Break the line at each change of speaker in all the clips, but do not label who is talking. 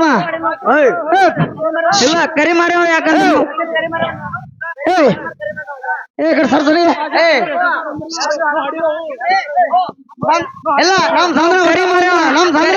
ಆತ್ಮ ಇಲ್ಲ ಕರಿ ಮಾಡ್ಯಾವ ಯಾಕಂದ್ರೆ ಏ ಕಡೆ ಸರ್ಸರಿ ಇಲ್ಲ ನಮ್ ಸಂದ್ರ ಕರಿ ಮಾಡ್ಯಾವ ನಮ್ ಸಂದ್ರ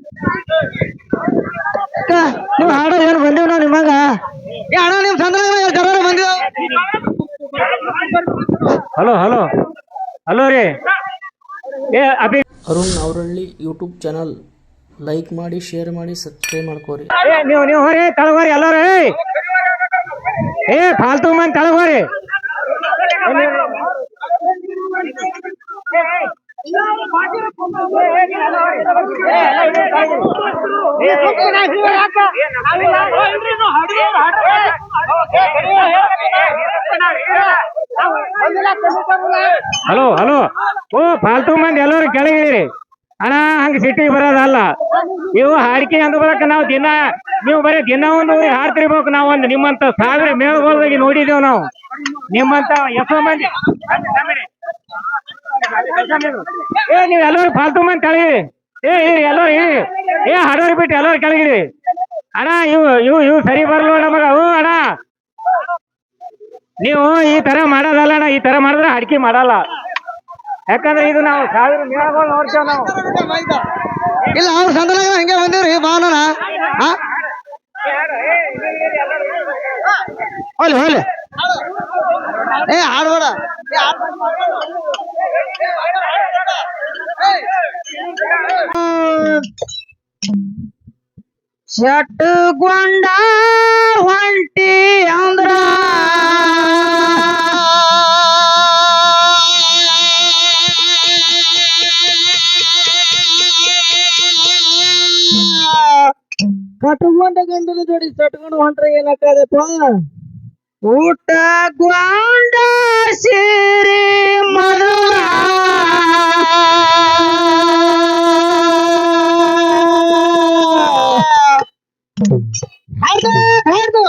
ನೀವ್ ಹಾಡ ಏನ್ ಬಂದಿವ್ ನಾವ್ ನಿಮಗ? ಏ ಅಣ್ಣ ನಿಮ್ ಸಂದ್ರ ಕರೋಡ ಬಂದಿವ
ಹಲೋ ಹಲೋ. ಹಲೋ ರೀ. ಏ ಅಭಿ
ಅರುಣ್ ಅವರಳ್ಳಿ ಯೂಟ್ಯೂಬ್ ಚಾನಲ್. ಲೈಕ್ ಮಾಡಿ ಶೇರ್ ಮಾಡಿ ಸಬ್ಸ್ಕ್ರೈಬ್ ಮಾಡ್ಕೋರಿ.
ಏ ನೀವು ನೀವು ಹೋರಿ ತಳಗೋರಿ ಎಲ್ಲರೂ ಏ ಫಾಲ್ತು ಮಂದಿ ತಳಗೋರಿ. Hello hello. ಓ ಫಾಲ್ತು ಮಂದಿ ಎಲ್ಲರೂ ಕೆಳಗಿರಿ ಅಣ್ಣ, ಹಂಗ ಸಿಟಿಗೆ ಬರೋದಲ್ಲ. ನೀವು ಹಾಡಿಕೆ ಅಂದ ನಾವು ದಿನ, ನೀವು ಬರೀ ದಿನ ಒಂದು ಹಾಡ್ತಿರ್ಬೇಕು ನಾವು ಒಂದು ನಿಮ್ಮಂತ ಸಾವಿರ ಮೇಲ್ಗೋಲ್ದಾಗಿ ನೋಡಿದೇವ್ ನಾವು. ನಿಮ್ಮಂತ ಎಷ್ಟೋ ಮಂದಿ. ಏ, ನೀವ್ ಎಲ್ಲರೂ ಫಾಲ್ತು ಮಂದಿ ಕೆಳಗಿರಿ ಏ ಎಲ್ಲರೂ ಏ, ಹಾಡೋರಿ ಬಿಟ್ಟು ಎಲ್ಲರೂ ಕೆಳಗಿರಿ. ಅಣ್ಣ, ಇವು ಇವು ಇವು ಸರಿ ಬರಲ್ಲ ನಮಗ ಹ್ಞೂ ಅಣ್ಣ. ನೀವು ಈ ತರ ಮಾಡೋದಲ್ಲ ಅಣ್ಣ. ಈ ತರ ಮಾಡಿದ್ರೆ ಅಡಿಕೆ ಮಾಡಲ್ಲ. ಯಾಕಂದ್ರೆ ಇದು ನಾವು ಸಾವಿರ ಮೇಳಗಳು ನೋಡ್ತೇವೆ ನಾವು.
ಇಲ್ಲ, ಅವ್ರ ಸಂದರ್ಭ ಹಂಗೆ ಬಂದಿವ್ರಿ. ಬಾನನ ಹೋಲಿ ಹೋಲಿ. ಏ ಹಾಡ್ಬೇಡ ಶಟಗೊಂಡ ಹೊಂಟಿ ಅಂದ್ರ ಕಟ್ಕೊಂಡ ಗಂಡನ ಜೋಡಿ ಸಟ್ಕೊಂಡು ಹೊಂಟ್ರೆ ಏನಾಕದಪ್ಪ ಊಟ ಗ್ವಾಂಡ ಸೇರಿ ಮಧುರ ಹಾಡ್ದು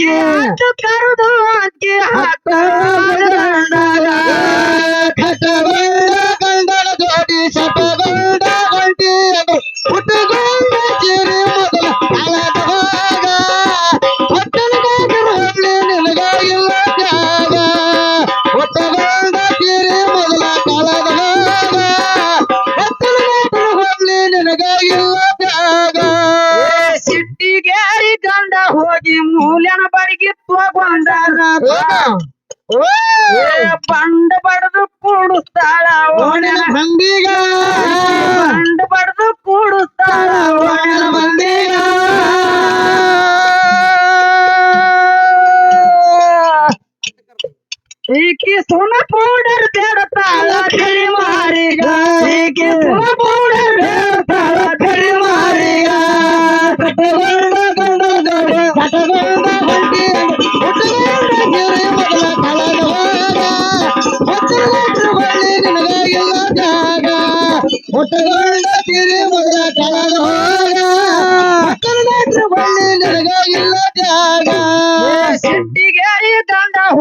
ಈಕಿ ಆಟ ಕರೆದು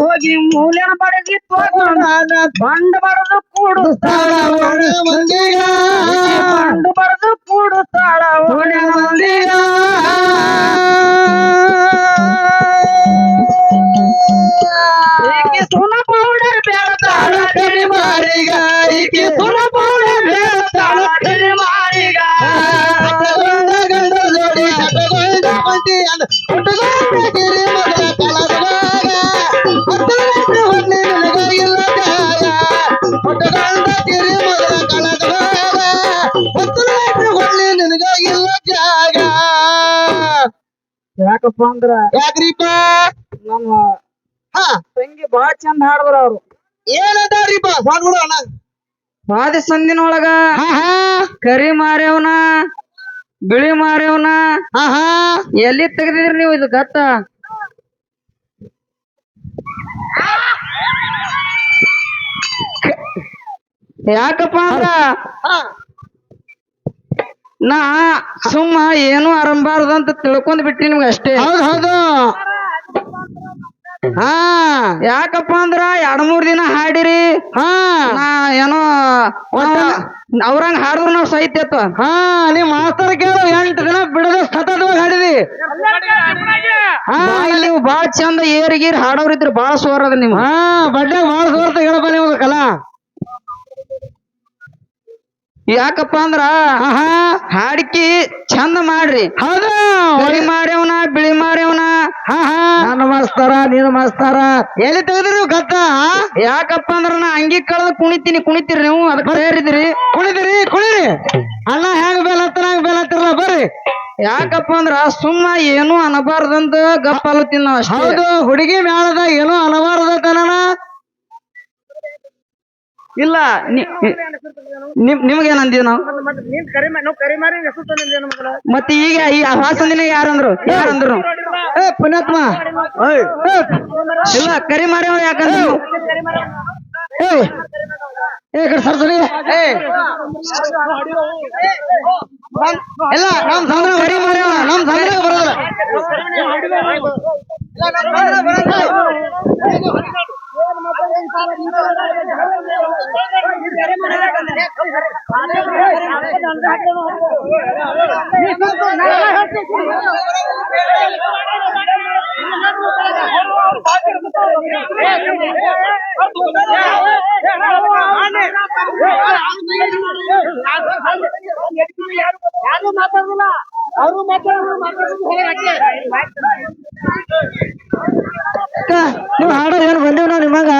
ಹೋಗಿ ಮೂಲೆನ ಬಡಗಿ ತಗೊಂಡಾನ ಬಂಡ ಬಡದು ಕೂಡುತ್ತಾಳ ಒಣ ಮಂದಿಗ ಬಂಡ ಬಡದು ಕೂಡುತ್ತಾಳ ಒಣ ಮಂದಿಗ ಈಕೆ ಸುನ ಪೌಡರ್ ಬೇಡತಾಳ ತಿಳಿ ಮಾರಿಗ ಈಕೆ ಸುನ ಪೌಡರ್ ಬೇಡತಾಳ ಯಾಕಪ್ಪ ಅಂದ್ರ ಯಾಕ್ರಿಪ್ಪ? ನಮ್ಮ ಹಾ. ತಂಗಿ ಬಾಳ ಚಂದ ಹಾಡ್ದ್ರ ಅವ್ರು. ಏನದಾರಿಪ್ಪ? ಅಣ್ಣ. ವಾದಿ ಸಂದಿನೊಳಗ ಕರಿ ಮಾರ್ಯವನ ಬಿಳಿ ಮಾರ್ಯವನ ಎಲ್ಲಿ ತೆಗ್ದಿದ್ರಿ ನೀವು ಇದು ಗತ್ತ? ಯಾಕಪ್ಪ ಅಂದ್ರ ನಾ ಸುಮ್ಮ ಏನು ಅರಂಬಾರ್ದು ಅಂತ ತಿಳ್ಕೊಂಡ್ ಬಿಟ್ಟಿ ನಿಮ್ಗೆ ಅಷ್ಟೇ. ಹೌದು ಹೌದು. ಹಾ ಯಾಕಪ್ಪ ಅಂದ್ರ ಎರಡ್ ಮೂರ್ ದಿನ ಹಾಡಿರಿ. ಹಾ. ನಾ ಏನೋ ಅವ್ರಂಗ ಹಾಡಿದ್ರು ನಾವ್ ಸಹಿತ ಹಾ ನೀವ್ ಮಾಸ್ತರ್ ಕೇಳು ಎಂಟು ದಿನ ಬಿಡದೆ ಸತತವಾಗಿ ಹಾಡಿದಿ. ಹಾ. ಇಲ್ಲಿ ನೀವು ಬಾಳ ಚಂದ ಏರಿಗೀರ್ ಹಾಡೋರಿದ್ರು ಬಾಳ ಸೋರ್ ಅದ ನೀವು ಹಾ ಬಡ್ಡೆ ಬಾಳ ಸೋರ್ತ ಹೇಳಪ್ಪ ನೀವು ಕಲ. ಯಾಕಪ್ಪ ಅಂದ್ರ ಹಾಡಿಕಿ ಚಂದ ಮಾಡ್ರಿ. ಹೌದು. ಹೊಳಿ ಮಾರ್ಯವನ ಬಿಳಿ ಮಾರ್ಯವನ. ಹಾ ಮಾಸ್ತಾರ ನೀನು ಮಾಸ್ತಾರ. ಎಲ್ಲಿ ತೆಗೆದ್ರಿ ಗದ್ದ ಯಾಕಪ್ಪ ಅಂದ್ರ ನಾ ಅಂಗಿ ಕಳೆದ ಕುಣಿತೀನಿ ಕುಣಿತೀರಿ ನೀವು? ಅದಕ್ಕೆ ಸೇರಿದಿರಿ. ಕುಣಿದಿರಿ ಕುಣಿರಿ. ಅಣ್ಣ ಹೆಂಗ್ ಬೇಲತ್ತನ ಹಂಗ ಬೇಲತ್ತಿರಲ್ಲ ಬರ್ರಿ ಯಾಕಪ್ಪ ಅಂದ್ರ ಸುಮ್ಮ ಏನು ಅನಬಾರ್ದಂತ ಗಪ್ಪಲ್ಲತ್ತೀನಿ ನಾವು ಹೌದು ಹುಡುಗಿ ಮ್ಯಾಲದ ಏನು ಅನಬಾರ್ದನ ಇಲ್ಲ ನಿಮ್ಗೇನ್ ಅಂದೀವಿ ನಾವು ಮತ್ತೆ ಈಗ ಈ ಹಾಸಂದಿನ ಯಾರಂದ್ರು ಯಾರಂದ್ರು ಏ ಪುಣ್ಯಾತ್ಮ ಇಲ್ಲ ಕರಿ ಮಾರಿ ಯಾಕಂದ್ರೆ ಏ ಏ ಕಡೆ ಸರ್ ಸರಿ ಏ ಇಲ್ಲ ನಮ್ ಸಂದ್ರ ಕಡಿ ಮಾಡ್ಯಾವ ನಮ್ ಸಂದ್ರ ಬರೋದಿಲ್ಲ ಇಲ್ಲ, ಅವರು ಸಂದ್ರ ಮಾತಾಡೋದು ಅಕ್ಕ, ನೀವ್ ಹಾಡೋ ಏನು ಬಂದೇವ್ ನಾವ್? ನಿಮ್ಮಂಗ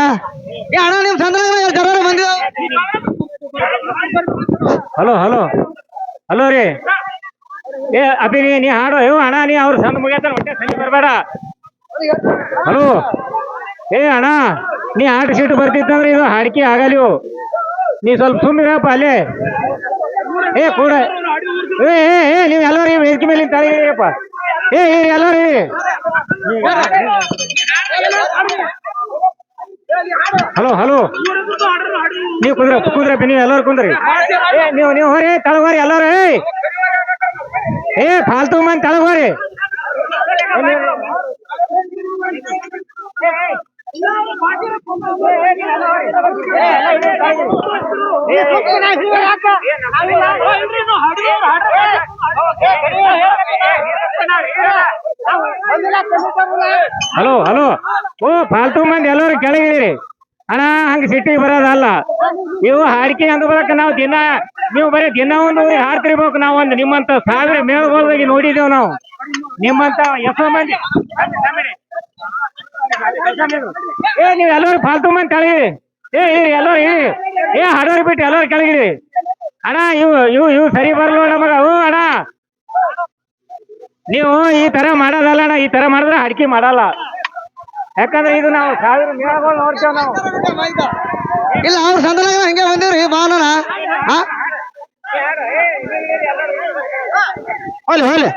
ಏ ಅಣ್ಣ ನಿಮ್ ಸಂದ್ರ ಕರೋಡ ಬಂದಿವ
ಹಲೋ ಹಲೋ ಹಲೋ ರೀ ಏ ಅಭಿ ನೀ ನೀ ಹಾಡು ಇವ್ ಅಣ್ಣ ನೀ ಅವ್ರ ಸಂದ ಮುಗಿಯತ್ತಾರ ಹೊಟ್ಟೆ ಸಂಜೆ ಬರಬೇಡ ಹಲೋ ಏ ಅಣ್ಣ ನೀ ಹಾಡು ಸೀಟ್ ಬರ್ತಿತ್ತಂದ್ರೆ ಇದು ಹಾಡಿಕೆ ಆಗಲಿವು ನೀ ಸ್ವಲ್ಪ ಸುಮ್ಮಿರಪ್ಪ ಅಲ್ಲೇ ಏ ಕೂಡ ಏ ಏ ಏ ನೀವು ಎಲ್ಲರೂ ವೇದಿಕೆ ಮೇಲೆ ತಳಗಿರಪ್ಪ ಏ ಏ ಎಲ್ಲರೂ ಹಲೋ ಹಲೋ ನೀವು ಕುಂದ್ರ ಕುಂದ್ರ ನೀವು ಎಲ್ಲರೂ ಕುಂದ್ರಿ ಏ ನೀವು ನೀವು ಹೋರಿ ತಳಗೋರಿ ಎಲ್ಲರೂ ಏ ಏ ಫಾಲ್ತು ಮಂದಿ ತಳಗ್ ಹೋರಿ ಹಲೋ ಹಲೋ. ಓ ಫಾಲ್ತು ಮಂದಿ ಎಲ್ಲರೂ ಕೆಳಗಿರಿ ಅಣ್ಣ, ಹಂಗ ಸಿಟ್ಟಿಗೆ ಬರೋದಲ್ಲ. ನೀವು ಹಾಡಿಕೆ ಬರಕ ನಾವು ದಿನ, ನೀವು ಬರೀ ದಿನ ಒಂದು ಊರಿಗೆ ಹಾಡ್ತಿರ್ಬೇಕು ನಾವು ಒಂದು ನಿಮ್ಮಂತ ಸಾವಿರ ಮೇಲ್ಗೋಲ್ದಾಗಿ ನೋಡಿದೇವ್ ನಾವು. ನಿಮ್ಮಂತ ಎಷ್ಟೋ ಮಂದಿ. ಏ, ನೀವು ಎಲ್ಲರೂ ಫಾಲ್ತು ಮಂದಿ ಕೆಳಗಿರಿ. ಏ ಎಲ್ಲರೂ ಏ, ಹಾಡೋರಿ ಬಿಟ್ಟು ಎಲ್ಲರೂ ಕೆಳಗಿರಿ. ಅಣ್ಣ, ಇವು ಇವು ಇವು ಸರಿ ಬರಲ್ಲ ನಮಗ ಅಣ್ಣ. ನೀವು ಈ ತರ ಮಾಡೋದಲ್ಲ ಈ ತರ ಮಾಡಿದ್ರೆ ಅಡಿಕೆ ಮಾಡಲ್ಲ ಯಾಕಂದ್ರೆ ಇದು ನಾವು ಸಾವಿರ ಮೇಳಗಳು ನೋಡ್ತೇವೆ ನಾವು
ಇಲ್ಲ ಅವ್ರ ಸಂದರ್ಭ ಹಂಗೆ ಬಂದಿವ್ರಿ ಬಾನನ ಹೋಲಿ ಹೋಲಿ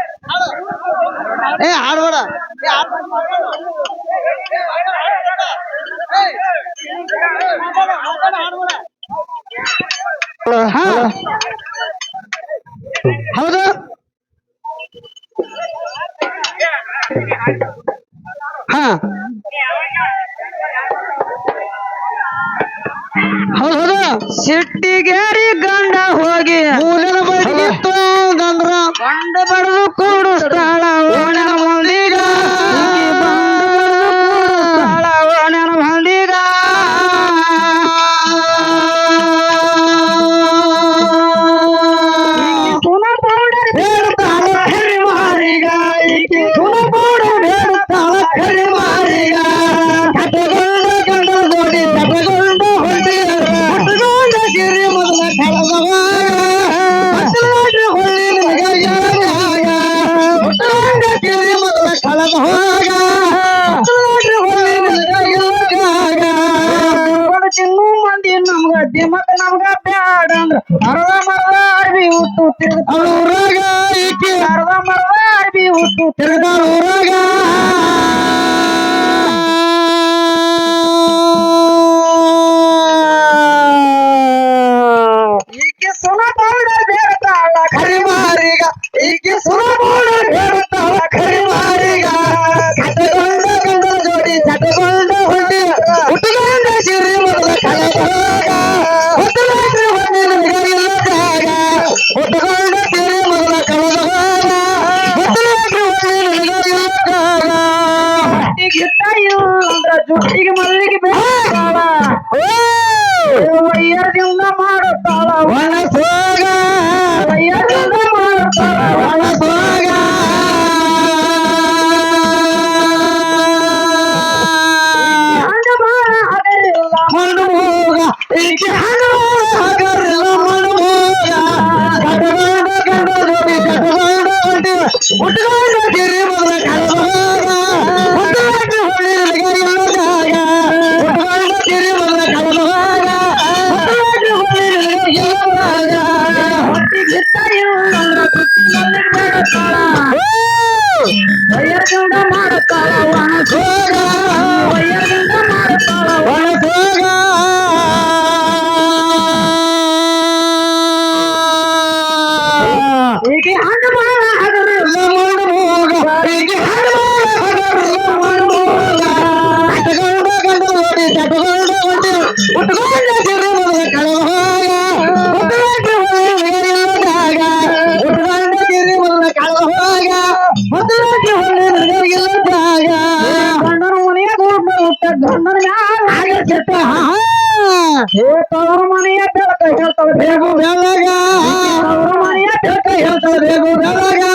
ಅರ್ಬಿ ಹುಟ್ಟು ತಿರ್ಗಾಳ ಊರಾಗ ಈಕಿ ಅರ್ಧ ಮರ್ದ ಅರ್ಬಿ ಹುಟ್ಟು ಊರಾಗ. ಅಂದ್ರ ಬೇಡತ್ತಾಳ ವಯ್ಯರ್ಗಂಡ ಮಾಡುತ್ತಾಳ ಒಣ ಸೋಗ ಮಾಡುತ್ತಾಳ ಒಣ ಸೋಗ बेटा हाँ खेत और मनिया बेल के हेलता भेगो। बेलगा और मनिया बेल के हेलता भेगो। बेलगा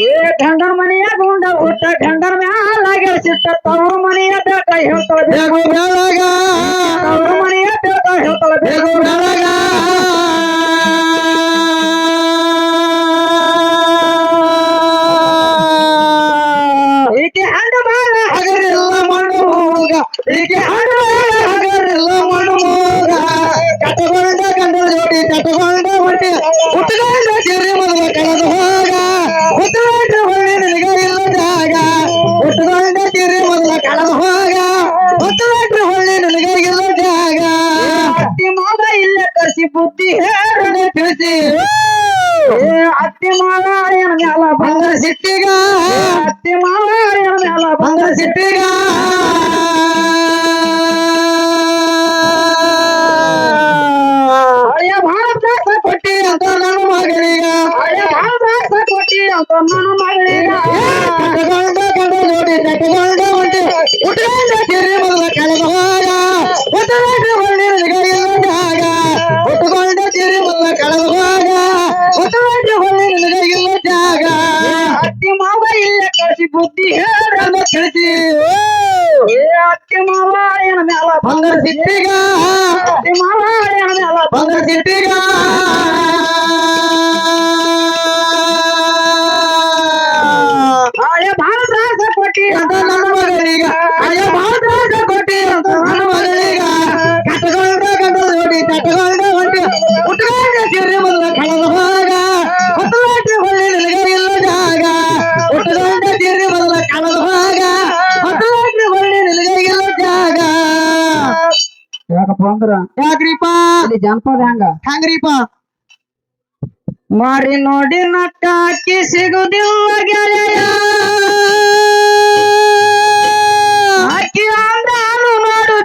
ये ढंडर मनिया गुंडा उठा ढंडर में आ लागे सिस्टर तोर मनिया बेटा हेलता भेगो। बेलगा Thank you. ಮಾಡ್ತಾರ ಹೆಂಗ? ಹೆಂಗ್ರಿಪ ಮಾರಿ ನೋಡಿ ನಟ್ಟಾಕಿ ಸಿಗುದಿಲ್ಲ ಗೆಳೆಯ. ಆಕಿ ಅಂದಾನು ಮಾಡು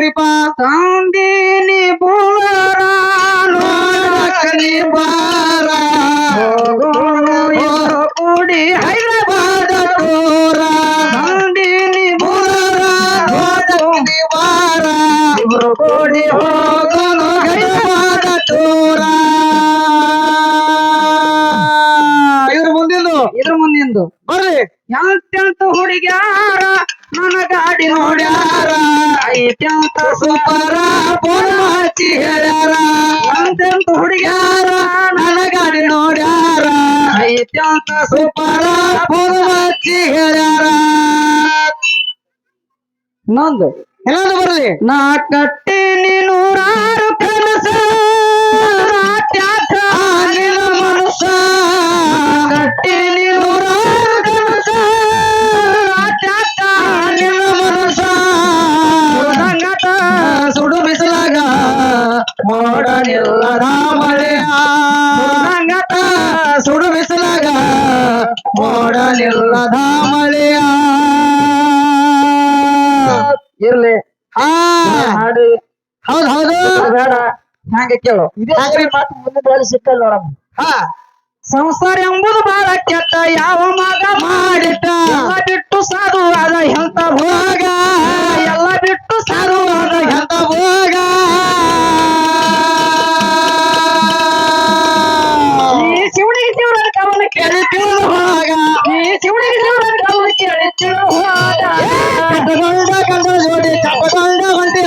ಕೃಪಾ ಸಂದಿನಿ ಪುರಾನು ಕಲಿಪಾರ ಕುಡಿ ಹೈದರಾಬಾದ ಪೂರ ಸಂದಿನಿ ಪುರಾರ ಇದ್ರ ಮುಂದಿಂದು? ಇದ್ರ ಬರ್ರಿ. ಎಂತೆಂತ ಹುಡುಗ್ಯಾರ? ನನ್ನ ಗಾಡಿ ನೋಡ್ಯಾರ. ಐತ್ಯಂತ ಸೂಪರ ಫೋನ್ ಹಚ್ಚಿ ಹೇಳ್ಯಾರ. ಅಂತೆಂತ ಹುಡುಗ್ಯಾರ ನನ್ನ ಗಾಡಿ ನೋಡ್ಯಾರ. ಐತ್ಯಂತ ಸೂಪರ ಫೋನ್ ಹಚ್ಚಿ ಹೇಳ್ಯಾರ. ನಂದು ಎಲ್ಲಾನು ಬರಲಿ. ನಾ ಕಟ್ಟೀನಿ ನೂರಾರು ಕನಸ ರಾಟ್ಯಾಟ ನಿನ್ನ ಮನಸ್ಸ. ನೋಡಲಿಲ್ಲ ರಾಮಳೆಯ ರಂಗಟ ಸುಡು ಬಿಸಿಲಾಗ ನೋಡಲಿಲ್ಲ ರಾಮಳೆಯ ಇರ್ಲಿ. ಹಾಡಿ. ಹೌದು ಹೌದು. ಬೇಡ ಹಂಗೆ ಕೇಳು. ಇದೇ ಮಾತು ಮುಂದಿನ ಸಿಕ್ಕಲ್ಲ ನೋಡಮ್ಮ. ಹಾ. ಸಂಸಾರ ಎಂಬುದು ಬಹಳ ಕೆಟ್ಟ. ಯಾವ ಮಗ ಮಾಡಿಟ್ಟ. ಎಲ್ಲ ಬಿಟ್ಟು ಸಾಧು ಆದ ಎಂತ ಭೋಗ? ಎಲ್ಲ ಬಿಟ್ಟು ಸಾಧು ಆದ ಎಂತ ಭೋಗ?
ಈ ಶಿವನಿಗೆ ದೇವರ ಕಾಲ
ಕೇಳಿ ತಿಳಿದು ಹೋಗ
ಈ ಶಿವನಿಗೆ ದೇವರ ಕಾಲ ಕೇಳಿ ತಿಳಿದು ಹೋಗ
ಜೋಡಿ ಕಪ್ಪಗೊಂಡ ಹೊಂಟಿ